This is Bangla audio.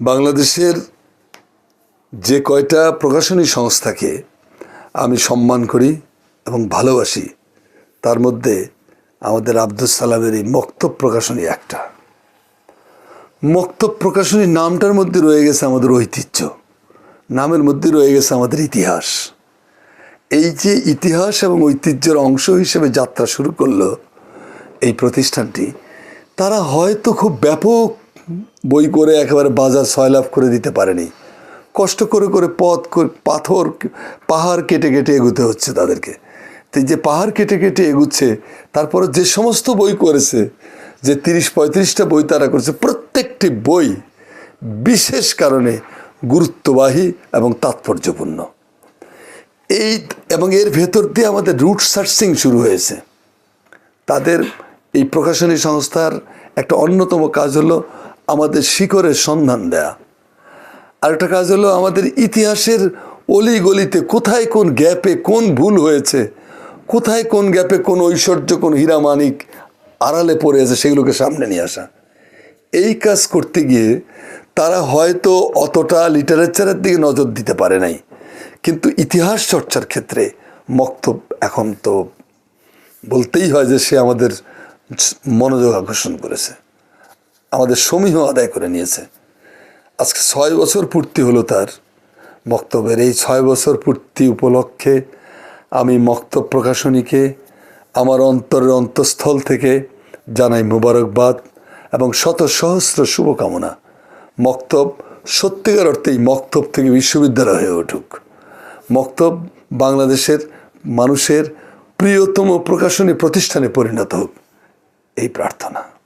বাংলাদেশের যে কয়টা প্রকাশনী সংস্থাকে আমি সম্মান করি এবং ভালোবাসি, তার মধ্যে আমাদের আব্দুল সালামের এই মক্তব প্রকাশনী একটা। মক্তব প্রকাশনী নামটার মধ্যে রয়ে গেছে আমাদের ঐতিহ্য, নামের মধ্যে রয়ে গেছে আমাদের ইতিহাস। এই যে ইতিহাস এবং ঐতিহ্যের অংশ হিসেবে যাত্রা শুরু করল এই প্রতিষ্ঠানটি, তারা হয়তো খুব ব্যাপক বই করে একেবারে বাজার সয়লাভ করে দিতে পারেনি। কষ্ট করে করে পথ পাথর, পাহাড় কেটে কেটে এগুতে হচ্ছে তাদেরকে। তো যে পাহাড় কেটে কেটে এগুচ্ছে, তারপরে যে সমস্ত বই করেছে, যে তিরিশ পঁয়ত্রিশটা বই তারা করেছে, প্রত্যেকটি বই বিশেষ কারণে গুরুত্ববাহী এবং তাৎপর্যপূর্ণ। এই এবং এর ভেতর দিয়ে আমাদের রুট সার্চিং শুরু হয়েছে। তাদের এই প্রকাশনী সংস্থার একটা অন্যতম কাজ হলো আমাদের শিকড়ের সন্ধান দেয়া। আরেকটা কাজ হলো আমাদের ইতিহাসের অলি গলিতে কোথায় কোন গ্যাপে কোন ভুল হয়েছে, কোথায় কোন গ্যাপে কোন ঐশ্বর্য, কোন হীরামানিক আড়ালে পড়ে আছে সেগুলোকে সামনে নিয়ে আসা। এই কাজ করতে গিয়ে তারা হয়তো অতটা লিটারেচারের দিকে নজর দিতে পারে নাই। কিন্তু ইতিহাস চর্চার ক্ষেত্রে মক্তব এখন তো বলতেই হয় যে সে আমাদের মনোযোগ আকর্ষণ করেছে। আমাদের সমীহ আদায় করে নিয়েছে। আজকে ছয় বছর পূর্তি হলো তার বক্তব্যের। এই ছয় বছর পূর্তি উপলক্ষে আমি মক্তব প্রকাশনীকে আমার অন্তরের অন্তঃস্থল থেকে জানাই মুবারকবাদ এবং শত সহস্র শুভকামনা। মক্তব সত্যিকার অর্থেই মক্তব থেকে বিশ্ববিদ্যালয় হয়ে উঠুক। মক্তব বাংলাদেশের মানুষের প্রিয়তম প্রকাশনী প্রতিষ্ঠানে পরিণত হোক। এই প্রার্থনা।